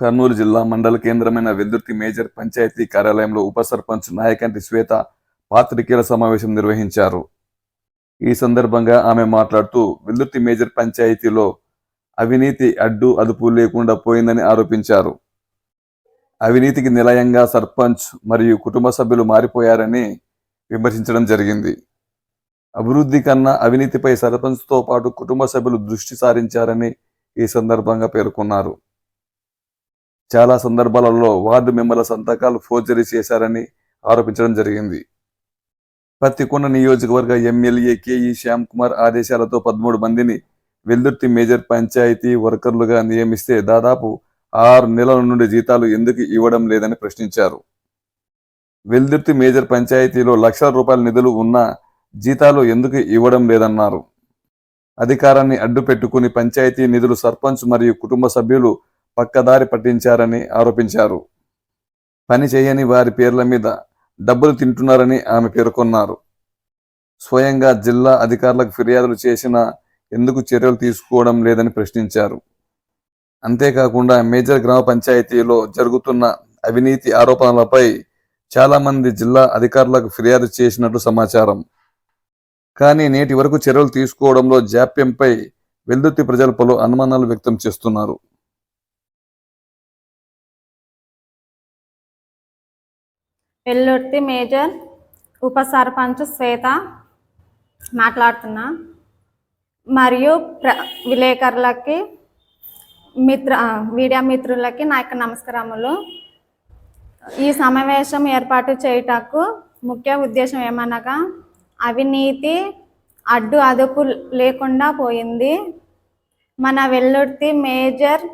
కర్నూలు జిల్లా మండల కేంద్రమైన వెల్దుర్తి మేజర్ పంచాయతీ కార్యాలయంలో ఉప సర్పంచ్ నాయకంటి శ్వేత పాత్రికేయుల సమావేశం నిర్వహించారు. ఈ సందర్భంగా ఆమె మాట్లాడుతూ వెల్దుర్తి మేజర్ పంచాయతీలో అవినీతి అడ్డు అదుపు లేకుండా పోయిందని ఆరోపించారు. అవినీతికి నిలయంగా సర్పంచ్ మరియు కుటుంబ సభ్యులు మారిపోయారని విమర్శించడం జరిగింది. అభివృద్ధి కన్నా అవినీతిపై సర్పంచ్తో పాటు కుటుంబ సభ్యులు దృష్టి సారించారని ఈ సందర్భంగా పేర్కొన్నారు. చాలా సందర్భాలలో వార్డు మెంబర్ల సంతకాలు ఫోర్జరీ చేశారని ఆరోపించడం జరిగింది. పత్తికొండ నియోజకవర్గ ఎమ్మెల్యే కేఈ శ్యామ్ కుమార్ ఆదేశాలతో పదమూడు మందిని వెల్దుర్తి మేజర్ పంచాయతీ వర్కర్లుగా నియమిస్తే దాదాపు ఆరు నెలల నుండి జీతాలు ఎందుకు ఇవ్వడం లేదని ప్రశ్నించారు. వెల్దుర్తి మేజర్ పంచాయతీలో లక్షల రూపాయల నిధులు ఉన్నా జీతాలు ఎందుకు ఇవ్వడం లేదన్నారు. అధికారాన్ని అడ్డు పెట్టుకుని పంచాయతీ నిధులు సర్పంచ్ మరియు కుటుంబ సభ్యులు పక్కదారి పట్టించారని ఆరోపించారు. పని చేయని వారి పేర్ల మీద డబ్బులు తింటున్నారని ఆమె పేర్కొన్నారు. స్వయంగా జిల్లా అధికారులకు ఫిర్యాదులు చేసినా ఎందుకు చర్యలు తీసుకోవడం లేదని ప్రశ్నించారు. అంతేకాకుండా మేజర్ గ్రామ పంచాయతీలో జరుగుతున్న అవినీతి ఆరోపణలపై చాలామంది జిల్లా అధికారులకు ఫిర్యాదు చేసినట్లు సమాచారం. కానీ నేటి వరకు చర్యలు తీసుకోవడంలో జాప్యంపై వెల్దుర్తి ప్రజలు పలు అనుమానాలు వ్యక్తం చేస్తున్నారు. వెల్లుర్తి మేజర్ ఉప సర్పంచ్ శ్వేత మాట్లాడుతున్నా. మరియు ప్ర విలేకరులకి మిత్ర మీడియా మిత్రులకి నా యొక్క నమస్కారములు. ఈ సమావేశం ఏర్పాటు చేయుటకు ముఖ్య ఉద్దేశం ఏమనగా అవినీతి అడ్డు అదుపు లేకుండా పోయింది. మన వెల్లుర్తి మేజర్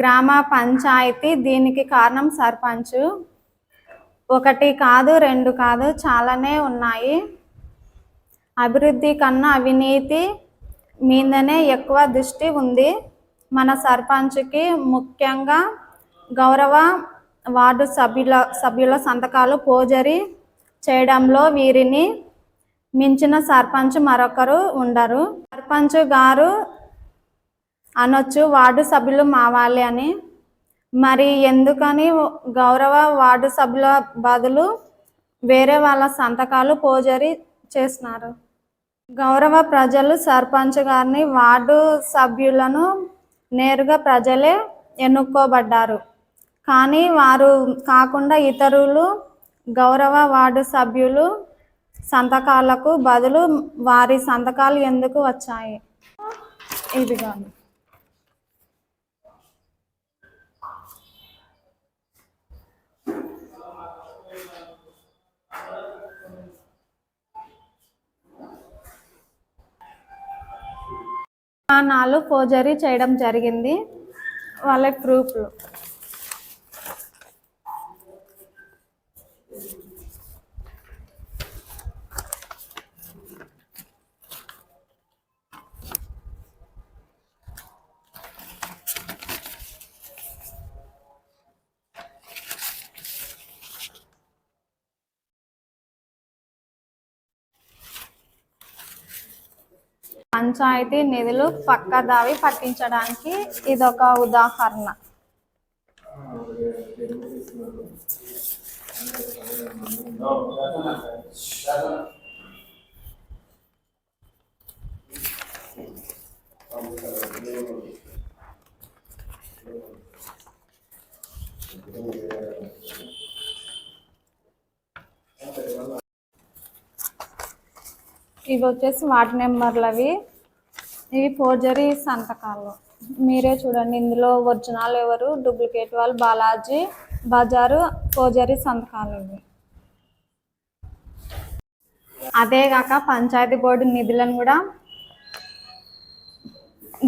గ్రామ పంచాయతీ దీనికి కారణం సర్పంచ్. ఒకటి కాదు రెండు కాదు చాలానే ఉన్నాయి. అభివృద్ధి కన్నా అవినీతి మీదనే ఎక్కువ దృష్టి ఉంది. మన సర్పంచ్కి ముఖ్యంగా గౌరవ వార్డు సభ్యుల సభ్యుల సంతకాలు పోజరీ చేయడంలో వీరిని మించిన సర్పంచ్ మరొకరు ఉండరు. సర్పంచ్ గారు అనొచ్చు వార్డు సభ్యులు మావాలి అని. మరి ఎందుకని గౌరవ వార్డు సభ్యుల బదులు వేరే వాళ్ళ సంతకాలు పోజరీ చేస్తున్నారు గౌరవ ప్రజలు సర్పంచ్ గారిని వార్డు సభ్యులను నేరుగా ప్రజలే ఎన్నుకోబడ్డారు. కానీ వారు కాకుండా ఇతరులు గౌరవ వార్డు సభ్యులు సంతకాలకు బదులు వారి సంతకాలు ఎందుకు వచ్చాయి? ఇది కానీ నాలుగు ఫోర్జరీ చేయడం జరిగింది. వాళ్ళ ప్రూఫ్లు. పంచాయతీ నిధులు పక్కదావి పట్టించడానికి ఇదొక ఉదాహరణ. ఇవి వచ్చేసి వాటి నెంబర్లు అవి. ఇవి ఫోర్జరీ సంతకాలు. మీరే చూడండి ఇందులో ఒరిజినల్ ఎవరు డూప్లికేట్ వాళ్ళు బాలాజీ బజారు ఫోర్జరీ సంతకాలు ఇవి. అదే కాక పంచాయతీ బోర్డు నిధులను కూడా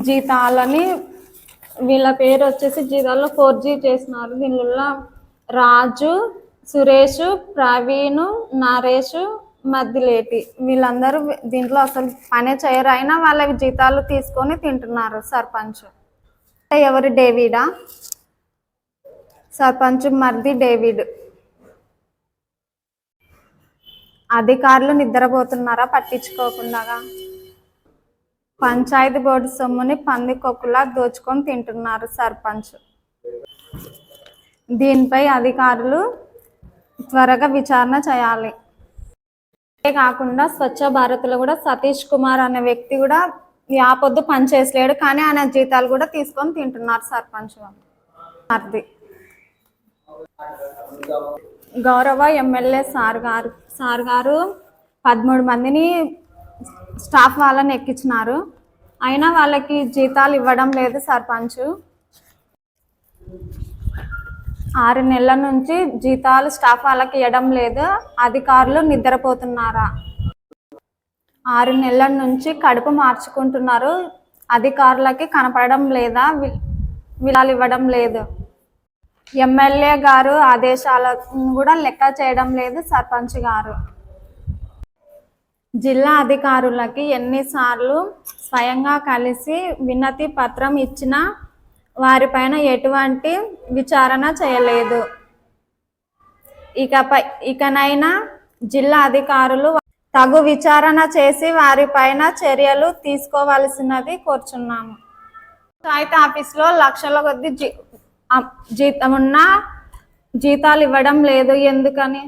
జీతాలని వీళ్ళ పేరు వచ్చేసి జీతాల్లో ఫోర్ జీ చేసినారు. దీనిలో రాజు సురేష్ ప్రవీణ్ నరేష్ మద్దిలేటి వీళ్ళందరూ దీంట్లో అసలు పనే చేయరు. అయినా వాళ్ళ జీతాలు తీసుకొని తింటున్నారు సర్పంచ్. అంటే ఎవరు? డేవిడా? సర్పంచ్ మర్ది డేవిడ్. అధికారులు నిద్రపోతున్నారా? పట్టించుకోకుండా పంచాయతీ బోర్డు సొమ్ముని పందికొక్కులా దోచుకొని తింటున్నారు సర్పంచ్. దీనిపై అధికారులు త్వరగా విచారణ చేయాలి. కాకుండా స్వచ్ఛ భారత్లో కూడా సతీష్ కుమార్ అనే వ్యక్తి కూడా యాపొద్దు పనిచేసలేడు కానీ ఆయన జీతాలు కూడా తీసుకొని తింటున్నారు సర్పంచ్ అది గౌరవ ఎమ్మెల్యే సార్ గారు సార్ గారు పదమూడు మందిని స్టాఫ్ వాళ్ళని ఎక్కించినారు. అయినా వాళ్ళకి జీతాలు ఇవ్వడం లేదు సర్పంచ్. ఆరు నెలల నుంచి జీతాలు స్టాఫ్ వాళ్ళకి ఇవ్వడం లేదు. అధికారులు నిద్రపోతున్నారా? ఆరు నెలల నుంచి కడుపు మార్చుకుంటున్నారు. అధికారులకి కనపడడం లేదా వి- విలాలు ఇవ్వడం లేదు. ఎమ్మెల్యే గారు ఆదేశాలను కూడా లెక్క చేయడం లేదు సర్పంచ్ గారు. జిల్లా అధికారులకి ఎన్నిసార్లు స్వయంగా కలిసి వినతి పత్రం ఇచ్చినా వారిపైన ఎటువంటి విచారణ చేయలేదు. ఇకపై ఇకనైనా జిల్లా అధికారులు తగు విచారణ చేసి వారిపైన చర్యలు తీసుకోవాల్సినది కోరుచున్నాము. పంచాయతీ ఆఫీస్లో లక్షల కొద్ది జీ జీతం ఉన్న జీతాలు ఇవ్వడం లేదు ఎందుకని?